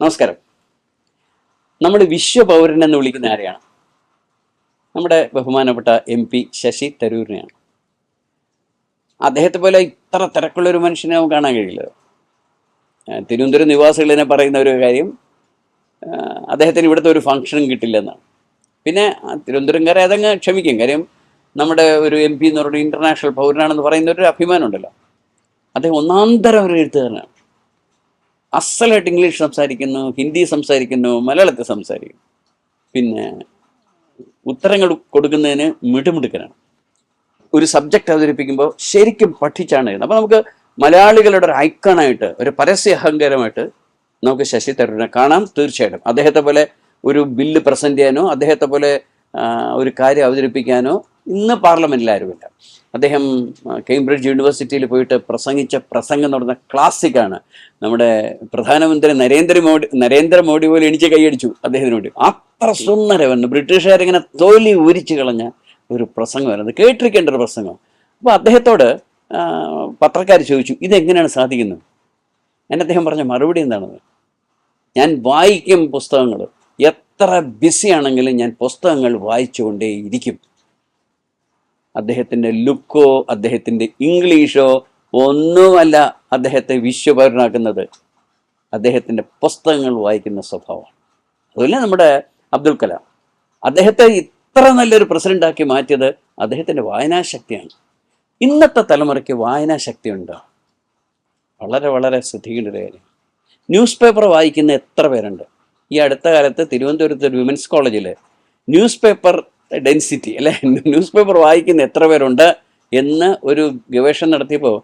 നമസ്കാരം. നമ്മൾ വിശ്വപൗരൻ എന്ന് വിളിക്കുന്ന ആരെയാണ്? നമ്മുടെ ബഹുമാനപ്പെട്ട എം പി ശശി തരൂരിനെയാണ്. അദ്ദേഹത്തെ പോലെ ഇത്ര തിരക്കുള്ള ഒരു മനുഷ്യനെ നമുക്ക് കാണാൻ കഴിയില്ല. തിരുവനന്തപുരം നിവാസികളിനെ പറയുന്ന ഒരു കാര്യം അദ്ദേഹത്തിന് ഇവിടുത്തെ ഒരു ഫംഗ്ഷനും കിട്ടില്ലെന്നാണ് പിന്നെ തിരുവനന്തപുരംകാരെ അതങ്ങ് ക്ഷമിക്കും. കാര്യം നമ്മുടെ ഒരു എം പി എന്ന് പറഞ്ഞ ഇന്റർനാഷണൽ പൗരനാണെന്ന് പറയുന്ന ഒരു അഭിമാനമുണ്ടല്ലോ. അദ്ദേഹം ഒന്നാന്തരം ഒരു എഴുത്തുകാരനാണ്. അസലായിട്ട് ഇംഗ്ലീഷ് സംസാരിക്കുന്നു ഹിന്ദി സംസാരിക്കുന്നു മലയാളത്തിൽ സംസാരിക്കുന്നു. പിന്നെ ഉത്തരങ്ങൾ കൊടുക്കുന്നതിന് മിടുമിടുക്കനാണ്. ഒരു സബ്ജക്റ്റ് അവതരിപ്പിക്കുമ്പോൾ ശരിക്കും പഠിച്ചാണ് എഴുതുന്നത്. അപ്പോൾ നമുക്ക് മലയാളികളുടെ ഒരു ഐക്കണായിട്ട് ഒരു പരസ്യ അഹങ്കാരമായിട്ട് നമുക്ക് ശശി തരൂരിനെ കാണാം തീർച്ചയായിട്ടും. അദ്ദേഹത്തെ പോലെ ഒരു ബില്ല് പ്രസന്റ് ചെയ്യാനോ അദ്ദേഹത്തെ പോലെ ഒരു കാര്യം അവതരിപ്പിക്കാനോ ഇന്ന് പാർലമെന്റിൽ ആരുമില്ല. അദ്ദേഹം കേംബ്രിഡ്ജ് യൂണിവേഴ്സിറ്റിയിൽ പോയിട്ട് പ്രസംഗിച്ച പ്രസംഗം എന്ന് പറയുന്ന ക്ലാസിക്കാണ് നമ്മുടെ പ്രധാനമന്ത്രി നരേന്ദ്രമോദി നരേന്ദ്രമോദി പോലെ എനിക്ക് കൈയടിച്ചു അദ്ദേഹത്തിനോട്. അത്ര സുന്ദരമെന്ന് ബ്രിട്ടീഷുകാരിങ്ങനെ തോലി ഊരിച്ചു കളഞ്ഞ ഒരു പ്രസംഗമായിരുന്നു. കേട്ടിരിക്കേണ്ട ഒരു പ്രസംഗം. അപ്പോൾ അദ്ദേഹത്തോട് പത്രക്കാർ ചോദിച്ചു ഇതെങ്ങനെയാണ് സാധിക്കുന്നത്? ഞാൻ അദ്ദേഹം പറഞ്ഞ മറുപടി എന്താണെന്ന് ഞാൻ വായിക്കും പുസ്തകങ്ങൾ. എത്ര ബിസി ആണെങ്കിലും ഞാൻ പുസ്തകങ്ങൾ വായിച്ചുകൊണ്ടേ ഇരിക്കും അദ്ദേഹത്തിന്റെ ലുക്കോ അദ്ദേഹത്തിന്റെ ഇംഗ്ലീഷോ ഒന്നുമല്ല അദ്ദേഹത്തെ വിശ്വപൗരനാക്കുന്നത് അദ്ദേഹത്തിന്റെ പുസ്തകങ്ങൾ വായിക്കുന്ന സ്വഭാവമാണ്. അതുപോലെ നമ്മുടെ അബ്ദുൽ കലാം. അദ്ദേഹത്തെ ഇത്ര നല്ലൊരു പ്രസിഡന്റാക്കി മാറ്റിയത് അദ്ദേഹത്തിന്റെ വായനാശക്തിയാണ്. ഇന്നത്തെ തലമുറയ്ക്ക് വായനാശക്തി ഉണ്ടോ? വളരെ വളരെ ശ്രദ്ധിക്കേണ്ട ഒരു കാര്യം. ന്യൂസ് പേപ്പർ വായിക്കുന്ന എത്ര പേരുണ്ട്? ഈ അടുത്ത കാലത്ത് തിരുവനന്തപുരത്ത് ഒരു വിമൻസ് കോളേജിൽ ന്യൂസ് പേപ്പർ ഡെൻസിറ്റി അല്ലെ? ന്യൂസ് പേപ്പർ വായിക്കുന്ന എത്ര പേരുണ്ട് എന്ന് ഒരു ഗവേഷണം നടത്തിയപ്പോൾ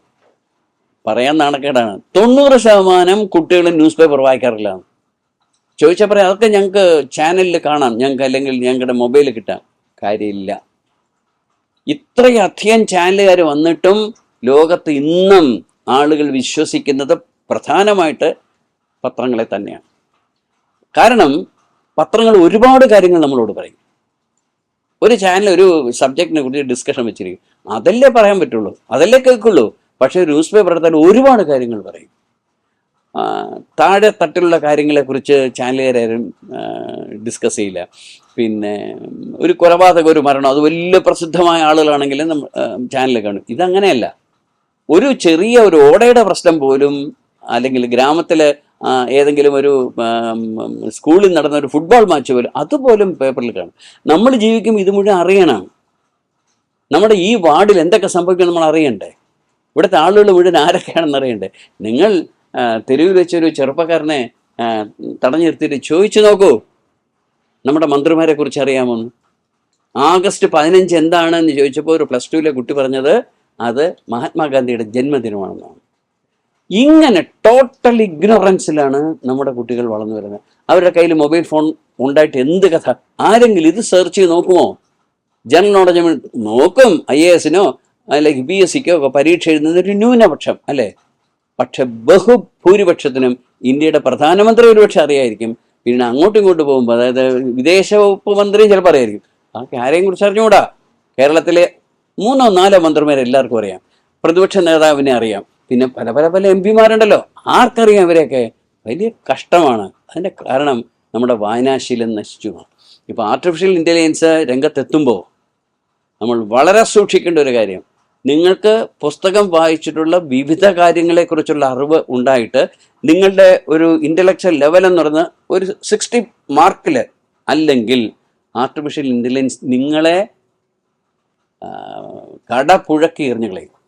പറയാൻ നാണക്കേടാണ്. തൊണ്ണൂറ് ശതമാനം കുട്ടികൾ ന്യൂസ് പേപ്പർ വായിക്കാറില്ല. ചോദിച്ചാൽ പറയാം അതൊക്കെ ഞങ്ങൾക്ക് ചാനലിൽ കാണാം. ഞങ്ങൾക്ക് അല്ലെങ്കിൽ ഞങ്ങളുടെ മൊബൈലിൽ കിട്ടാം. കാര്യമില്ല. ഇത്രയധികം ചാനലുകാർ വന്നിട്ടും ലോകത്ത് ഇന്നും ആളുകൾ വിശ്വസിക്കുന്നത് പ്രധാനമായിട്ട് പത്രങ്ങളെ തന്നെയാണ്. കാരണം പത്രങ്ങൾ ഒരുപാട് കാര്യങ്ങൾ നമ്മളോട് പറയും. ഒരു ചാനൽ ഒരു സബ്ജക്റ്റിനെ കുറിച്ച് ഡിസ്കഷൻ വെച്ചിരിക്കും. അതല്ലേ പറയാൻ പറ്റുള്ളൂ? അതല്ലേ കേൾക്കുള്ളൂ? പക്ഷേ ന്യൂസ് പേപ്പർ എടുത്താൽ ഒരുപാട് കാര്യങ്ങൾ പറയും. താഴെ തട്ടിലുള്ള കാര്യങ്ങളെക്കുറിച്ച് ചാനലുകാരും ഡിസ്കസ് ചെയ്യില്ല. പിന്നെ ഒരു കൊലപാതകം ഒരു മരണം അത് വലിയ പ്രസിദ്ധമായ ആളുകളാണെങ്കിലും നമ്മൾ ചാനലിൽ കാണും. ഇതങ്ങനെയല്ല. ഒരു ചെറിയ ഒരു ഓടയുടെ പ്രശ്നം പോലും അല്ലെങ്കിൽ ഗ്രാമത്തിലെ ഏതെങ്കിലും ഒരു സ്കൂളിൽ നടന്ന ഒരു ഫുട്ബോൾ മാച്ച് പോലും അതുപോലും പേപ്പറിൽ കാണും. നമ്മൾ ജീവിക്കും ഇത് മുഴുവൻ അറിയണം. നമ്മുടെ ഈ വാർഡിൽ എന്തൊക്കെ സംഭവിക്കണം നമ്മൾ അറിയണ്ടേ? ഇവിടുത്തെ ആളുകൾ മുഴുവൻ ആരൊക്കെയാണെന്ന് അറിയണ്ടേ? നിങ്ങൾ തെരുവിൽ വെച്ചൊരു ചെറുപ്പക്കാരനെ തടഞ്ഞു നിർത്തിയിട്ട് ചോദിച്ചു നോക്കൂ. നമ്മുടെ മന്ത്രിമാരെ കുറിച്ച് അറിയാമോ ആഗസ്റ്റ് പതിനഞ്ച് എന്താണെന്ന് ചോദിച്ചപ്പോൾ ഒരു പ്ലസ് ടുവിലെ കുട്ടി പറഞ്ഞത് അത് മഹാത്മാഗാന്ധിയുടെ ജന്മദിനമാണെന്നാണ്. ഇങ്ങനെ ടോട്ടൽ ഇഗ്നോറൻസിലാണ് നമ്മുടെ കുട്ടികൾ വളർന്നു വരുന്നത്. അവരുടെ കയ്യിൽ മൊബൈൽ ഫോൺ ഉണ്ടായിട്ട് എന്ത് കഥ? ആരെങ്കിലും ഇത് സെർച്ച് ചെയ്ത് നോക്കുമോ? ജനറൽ നോളജ് നോക്കും. ഐ എ എസിനോ അല്ലെങ്കിൽ ബി എസ് സിക്കോ ഒക്കെ പരീക്ഷ എഴുതുന്നത് ഒരു ന്യൂനപക്ഷം അല്ലേ? പക്ഷെ ബഹുഭൂരിപക്ഷത്തിനും ഇന്ത്യയുടെ പ്രധാനമന്ത്രി ഒരുപക്ഷെ അറിയായിരിക്കും. പിന്നെ അങ്ങോട്ടും ഇങ്ങോട്ട് പോകുമ്പോൾ അതായത് വിദേശ വകുപ്പ് മന്ത്രിയും ചിലപ്പോൾ അറിയായിരിക്കും. അതൊക്കെ ആരെയും കുറിച്ച് അറിഞ്ഞുകൂടാ? കേരളത്തിലെ മൂന്നോ നാലോ മന്ത്രിമാരെ എല്ലാവർക്കും അറിയാം. പ്രതിപക്ഷ നേതാവിനെ അറിയാം. പിന്നെ പല പല പല എം പിമാരുണ്ടല്ലോ. ആർക്കറിയാം ഇവരെയൊക്കെ? വലിയ കഷ്ടമാണ്. അതിന്റെ കാരണം നമ്മുടെ വായനാശീലം നശിച്ചു ഇപ്പോൾ ആർട്ടിഫിഷ്യൽ ഇന്റലിജൻസ് രംഗത്തെത്തുമ്പോൾ നമ്മൾ വളരെ സൂക്ഷിക്കേണ്ട ഒരു കാര്യം. നിങ്ങൾക്ക് പുസ്തകം വായിച്ചിട്ടുള്ള വിവിധ കാര്യങ്ങളെക്കുറിച്ചുള്ള അറിവ് ഉണ്ടായിട്ട് നിങ്ങളുടെ ഒരു ഇന്റലക്ച്വൽ ലെവൽ എന്ന് പറയുന്ന ഒരു സിക്സ്റ്റി മാർക്കിൽ അല്ലെങ്കിൽ ആർട്ടിഫിഷ്യൽ ഇന്റലിജൻസ് നിങ്ങളെ കടപുഴക്കി എറിഞ്ഞു കളയും.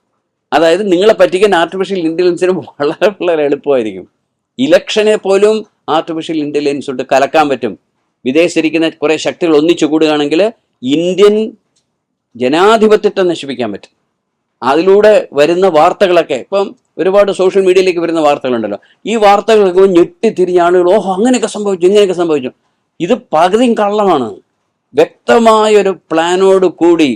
അതായത് നിങ്ങളെ പറ്റിക്കാൻ ആർട്ടിഫിഷ്യൽ ഇന്റലിജൻസിന് വളരെ വളരെ എളുപ്പമായിരിക്കും. ഇലക്ഷനെ പോലും ആർട്ടിഫിഷ്യൽ ഇന്റലിജൻസ് കൊണ്ട് കലക്കാൻ പറ്റും. വിദേശത്തിരിക്കുന്ന കുറേ ശക്തികൾ ഒന്നിച്ചു കൂടുകയാണെങ്കിൽ ഇന്ത്യൻ ജനാധിപത്യത്തെ നശിപ്പിക്കാൻ പറ്റും. അതിലൂടെ വരുന്ന വാർത്തകളൊക്കെ ഇപ്പം ഒരുപാട് സോഷ്യൽ മീഡിയയിലേക്ക് വരുന്ന വാർത്തകളുണ്ടല്ലോ. ഈ വാർത്തകളൊക്കെ ഞെട്ടിത്തിരിഞ്ഞ ആളുകൾ ഓഹോ അങ്ങനെയൊക്കെ സംഭവിച്ചു ഇങ്ങനെയൊക്കെ സംഭവിച്ചു. ഇത് പകുതിയും കള്ളമാണ്. വ്യക്തമായൊരു പ്ലാനോട് കൂടി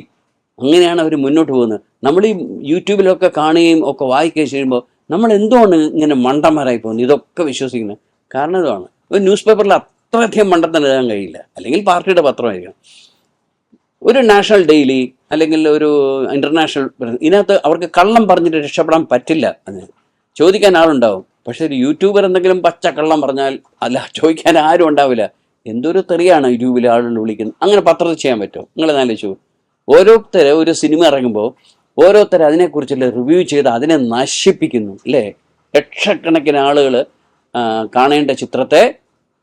അങ്ങനെയാണ് അവർ മുന്നോട്ട് പോകുന്നത്. നമ്മൾ ഈ യൂട്യൂബിലൊക്കെ കാണുകയും ഒക്കെ വായിക്കുകയും ചെയ്യുമ്പോൾ നമ്മൾ എന്തുകൊണ്ട് ഇങ്ങനെ മണ്ടന്മാരായി പോകുന്നത് ഇതൊക്കെ വിശ്വസിക്കുന്നത് കാരണം ഇതാണ്. ഒരു ന്യൂസ് പേപ്പറിൽ അത്രയധികം മണ്ടത്തിന് എഴുതാൻ കഴിയില്ല. അല്ലെങ്കിൽ പാർട്ടിയുടെ പത്രമായിരിക്കും ഒരു നാഷണൽ ഡെയിലി അല്ലെങ്കിൽ ഒരു ഇന്റർനാഷണൽ ഇതിനകത്ത് അവർക്ക് കള്ളം പറഞ്ഞിട്ട് രക്ഷപ്പെടാൻ പറ്റില്ല അതിന്. ചോദിക്കാൻ ആളുണ്ടാവും. പക്ഷെ ഒരു യൂട്യൂബർ എന്തെങ്കിലും പച്ച കള്ളം പറഞ്ഞാൽ അല്ല ചോദിക്കാൻ ആരും ഉണ്ടാവില്ല. എന്തൊരു തെറിയാണ് യൂട്യൂബിൽ ആളുകൾ വിളിക്കുന്നത്? അങ്ങനെ പത്രത്തിൽ ചെയ്യാൻ പറ്റുമോ? നിങ്ങൾ ആലോചിച്ചു ഓരോരുത്തർ ഒരു സിനിമ ഇറങ്ങുമ്പോൾ ഓരോരുത്തർ അതിനെക്കുറിച്ചുള്ള റിവ്യൂ ചെയ്ത് അതിനെ നശിപ്പിക്കുന്നു അല്ലേ? ലക്ഷക്കണക്കിന് ആളുകൾ കാണേണ്ട ചിത്രത്തെ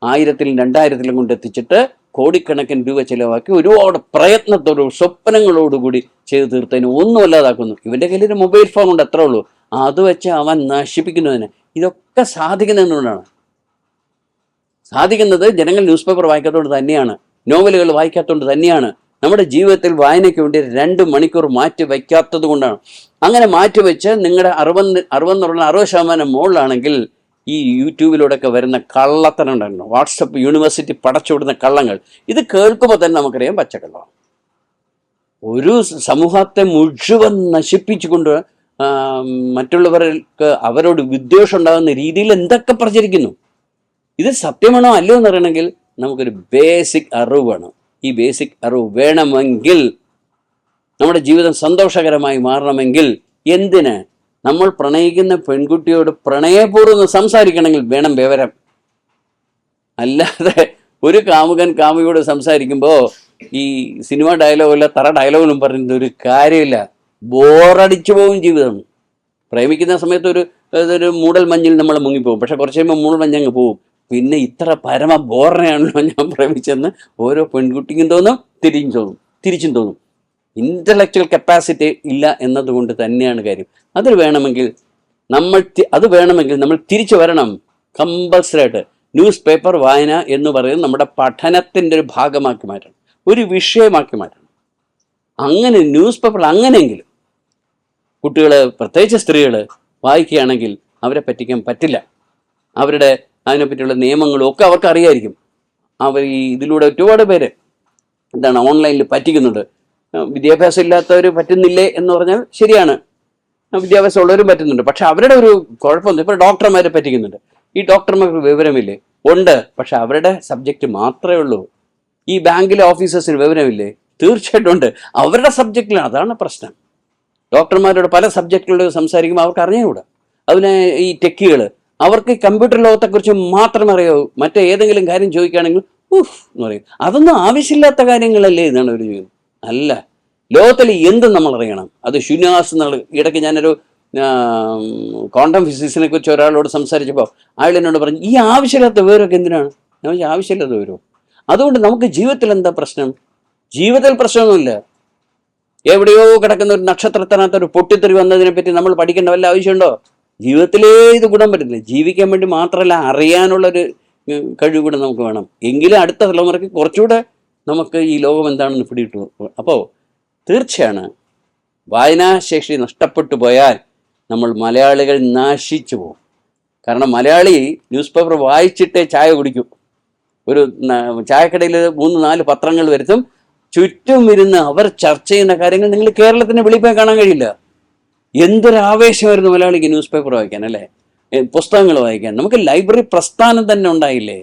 ആയിരത്തിലും രണ്ടായിരത്തിലും കൊണ്ട് എത്തിച്ചിട്ട് കോടിക്കണക്കിന് രൂപ ചിലവാക്കി ഒരുപാട് പ്രയത്നത്തോടും സ്വപ്നങ്ങളോടുകൂടി ചെയ്ത് തീർത്തതിന് ഒന്നും അല്ലാതാക്കുന്നു. ഇവന്റെ കയ്യിൽ ഒരു മൊബൈൽ ഫോൺ ഉണ്ട് അത്രേ ഉള്ളൂ. അത് വെച്ച് അവൻ നശിപ്പിക്കുന്നതിന് ഇതൊക്കെ സാധിക്കുന്നതുകൊണ്ടാണ് സാധിക്കുന്നത് ജനങ്ങൾ ന്യൂസ് പേപ്പർ വായിക്കാത്തതുകൊണ്ട് തന്നെയാണ്. നോവലുകൾ വായിക്കാത്തതുകൊണ്ട് തന്നെയാണ്. നമ്മുടെ ജീവിതത്തിൽ വായനയ്ക്ക് വേണ്ടി രണ്ട് മണിക്കൂർ മാറ്റി വയ്ക്കാത്തത് കൊണ്ടാണ്. അങ്ങനെ മാറ്റി വെച്ച് നിങ്ങളുടെ അറുപത് അറുപതെന്നുള്ള അറുപത് ശതമാനം മുകളിലാണെങ്കിൽ ഈ യൂട്യൂബിലൂടെയൊക്കെ വരുന്ന കള്ളത്തനം ഉണ്ടായിരുന്നു വാട്സപ്പ് യൂണിവേഴ്സിറ്റി പടച്ചുവിടുന്ന കള്ളങ്ങൾ. ഇത് കേൾക്കുമ്പോൾ തന്നെ നമുക്കറിയാം പച്ചക്കള്ളമാണ്. ഒരു സമൂഹത്തെ മുഴുവൻ നശിപ്പിച്ചുകൊണ്ട് മറ്റുള്ളവർക്ക് അവരോട് വിദ്വേഷം ഉണ്ടാകുന്ന രീതിയിൽ എന്തൊക്കെ പ്രചരിക്കുന്നു? ഇത് സത്യമാണോ അല്ലയോ എന്ന് അറിയണമെങ്കിൽ നമുക്കൊരു ബേസിക് അറിവ് വേണം. ഈ ബേസിക് അറിവ് വേണമെങ്കിൽ നമ്മുടെ ജീവിതം സന്തോഷകരമായി മാറണമെങ്കിൽ എന്തിന്? നമ്മൾ പ്രണയിക്കുന്ന പെൺകുട്ടിയോട് പ്രണയപൂർവം സംസാരിക്കണമെങ്കിൽ വേണം വിവരം. അല്ലാതെ ഒരു കാമുകൻ കാമുകിയോട് സംസാരിക്കുമ്പോൾ ഈ സിനിമ ഡയലോഗല്ല തറ ഡയലോഗിലും പറയുന്നത് ഒരു കാര്യമില്ല. ബോറടിച്ചു പോകും ജീവിതം. പ്രേമിക്കുന്ന സമയത്ത് ഒരു ഒരു മൂടൽ മഞ്ഞിൽ നമ്മൾ മുങ്ങിപ്പോകും. പക്ഷെ കുറച്ച് കഴിയുമ്പോൾ മൂടൽ മഞ്ഞ് അങ്ങ് പോകും പിന്നെ ഇത്ര പരമ ബോറിനെയാണല്ലോ ഞാൻ പ്രേമിച്ചെന്ന് ഓരോ പെൺകുട്ടിക്കും തോന്നും തിരിഞ്ഞു തോന്നും തിരിച്ചും തോന്നും. ഇന്റലക്ച്വൽ കപ്പാസിറ്റി ഇല്ല എന്നതുകൊണ്ട് തന്നെയാണ് കാര്യം. അതിൽ വേണമെങ്കിൽ നമ്മൾ അത് വേണമെങ്കിൽ നമ്മൾ തിരിച്ചു വരണം. കമ്പൽസറി ആയിട്ട്. ന്യൂസ് പേപ്പർ വായന എന്ന് പറയുന്നത് നമ്മുടെ പഠനത്തിന്റെ ഒരു ഭാഗമാക്കി മാറ്റണം. ഒരു വിഷയമാക്കി മാറ്റണം. അങ്ങനെ ന്യൂസ് പേപ്പർ അങ്ങനെയെങ്കിലും കുട്ടികൾ പ്രത്യേകിച്ച് സ്ത്രീകൾ വായിക്കുകയാണെങ്കിൽ അവരെ പറ്റിക്കാൻ പറ്റില്ല. അവരുടെ അതിനെപ്പറ്റിയുള്ള നിയമങ്ങളും ഒക്കെ അവർക്ക് അറിയായിരിക്കും അവർ ഈ ഇതിലൂടെ ഒരുപാട് പേര് എന്താണ് ഓൺലൈനിൽ പറ്റിക്കുന്നുണ്ട്. വിദ്യാഭ്യാസം ഇല്ലാത്തവർ പറ്റുന്നില്ലേ എന്ന് പറഞ്ഞാൽ ശരിയാണ്. വിദ്യാഭ്യാസം ഉള്ളവരും പറ്റുന്നുണ്ട്. പക്ഷെ അവരുടെ ഒരു കുഴപ്പമൊന്നും ഇപ്പോൾ ഡോക്ടർമാരെ പറ്റിക്കുന്നുണ്ട്. ഈ ഡോക്ടർമാർക്ക് വിവരമില്ലേ? ഉണ്ട്. പക്ഷെ അവരുടെ സബ്ജക്റ്റ് മാത്രമേ ഉള്ളൂ. ഈ ബാങ്കിലെ ഓഫീസേഴ്സിന് വിവരമില്ലേ? തീർച്ചയായിട്ടും ഉണ്ട്. അവരുടെ സബ്ജക്റ്റിലാണ് അതാണ് പ്രശ്നം. ഡോക്ടർമാരോട് പല സബ്ജക്റ്റുകളോട് സംസാരിക്കുമ്പോൾ അവർക്ക് അറിഞ്ഞുകൂടാ. അതിന് ഈ ടെക്കികൾ അവർക്ക് കമ്പ്യൂട്ടർ ലോകത്തെക്കുറിച്ച് മാത്രം അറിയാവൂ മറ്റേ ഏതെങ്കിലും കാര്യം ചോദിക്കുകയാണെങ്കിൽ ഉഫ് എന്ന് പറയും. അതൊന്നും ആവശ്യമില്ലാത്ത കാര്യങ്ങളല്ലേ എന്നാണ് ഒരു ചോദിക്കുന്നത്. അല്ല ലോകത്തിൽ എന്തും നമ്മൾ അറിയണം. അത് ശൂന്യവാസം എന്നുള്ള ഇടയ്ക്ക് ഞാനൊരു ക്വാണ്ടം ഫിസിക്സിനെ കുറിച്ച് ഒരാളോട് സംസാരിച്ചപ്പോൾ അയാൾ എന്നോട് പറഞ്ഞു ഈ ആവശ്യമില്ലാത്ത വിവരമൊക്കെ എന്തിനാണ്? ഞാൻ ആവശ്യമില്ലാത്ത വിവരം അതുകൊണ്ട് നമുക്ക് ജീവിതത്തിൽ എന്താ പ്രശ്നം? ജീവിതത്തിൽ പ്രശ്നമൊന്നുമില്ല. എവിടെയോ കിടക്കുന്ന ഒരു നക്ഷത്രത്തിനകത്ത് ഒരു പൊട്ടിത്തെറി വന്നതിനെ പറ്റി നമ്മൾ പഠിക്കേണ്ട വല്ല ആവശ്യമുണ്ടോ? ജീവിതത്തിലേ ഇത് ഗുണം പറ്റുന്നില്ല ജീവിക്കാൻ വേണ്ടി മാത്രമല്ല അറിയാനുള്ളൊരു കഴിവ് കൂടെ നമുക്ക് വേണം. എങ്കിലും അടുത്ത തലമുറയ്ക്ക് കുറച്ചുകൂടെ നമുക്ക് ഈ ലോകം എന്താണെന്ന് പിടിയിട്ടു അപ്പോൾ തീർച്ചയാണ് വായനാശേഷി നഷ്ടപ്പെട്ടു പോയാൽ നമ്മൾ മലയാളികൾ നാശിച്ചു പോകും. കാരണം മലയാളി ന്യൂസ് പേപ്പർ വായിച്ചിട്ടേ ചായ കുടിക്കും. ഒരു ചായക്കടയിൽ മൂന്ന് നാല് പത്രങ്ങൾ വരുത്തും. ചുറ്റും ഇരുന്ന് അവർ ചർച്ച ചെയ്യുന്ന കാര്യങ്ങൾ നിങ്ങൾ കേരളത്തിന് വെളിപ്പോയി കാണാൻ കഴിയില്ല. എന്തൊരു ആവേശമായിരുന്നു മലയാളിക്ക് ന്യൂസ് പേപ്പർ വായിക്കാൻ അല്ലേ? പുസ്തകങ്ങൾ വായിക്കാൻ. നമുക്ക് ലൈബ്രറി പ്രസ്ഥാനം തന്നെ ഉണ്ടായില്ലേ?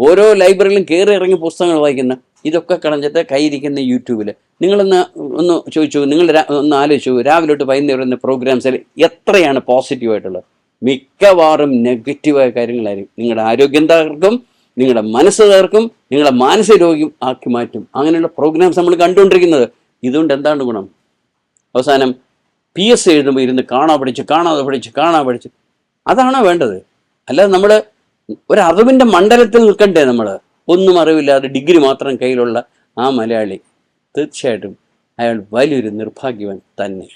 ഓരോ ലൈബ്രറിയിലും കയറി ഇറങ്ങി പുസ്തകങ്ങൾ വായിക്കുന്ന ഇതൊക്കെ കളഞ്ഞിട്ട് കൈയിരിക്കുന്ന യൂട്യൂബിൽ നിങ്ങളൊന്ന് ഒന്ന് ചോദിച്ചു നിങ്ങൾ ഒന്ന് ആലോചിച്ചു രാവിലെ തൊട്ട് വൈകുന്നേരം വരുന്ന പ്രോഗ്രാംസിൽ എത്രയാണ് പോസിറ്റീവായിട്ടുള്ളത് മിക്കവാറും നെഗറ്റീവായ കാര്യങ്ങളായിരിക്കും. നിങ്ങളുടെ ആരോഗ്യം തകർക്കും നിങ്ങളുടെ മനസ്സ് തകർക്കും നിങ്ങളുടെ മാനസിക രോഗ്യം ആക്കി മാറ്റും. അങ്ങനെയുള്ള പ്രോഗ്രാംസ് നമ്മൾ കണ്ടുകൊണ്ടിരിക്കുന്നത്. ഇതുകൊണ്ട് എന്താണ് ഗുണം? അവസാനം പി എസ് എഴുതുമ്പോൾ ഇരുന്ന് കാണാ പഠിച്ച് കാണാതെ പഠിച്ച് കാണാ പഠിച്ച്. അതാണോ വേണ്ടത്? അല്ലാതെ നമ്മൾ ഒരു അറിവിന്റെ മണ്ഡലത്തിൽ നിൽക്കണ്ടേ നമ്മൾ ഒന്നും അറിവില്ലാതെ ഡിഗ്രി മാത്രം കയ്യിലുള്ള ആ മലയാളി. തീർച്ചയായിട്ടും അയാൾ വലിയൊരു നിർഭാഗ്യവൻ തന്നെ.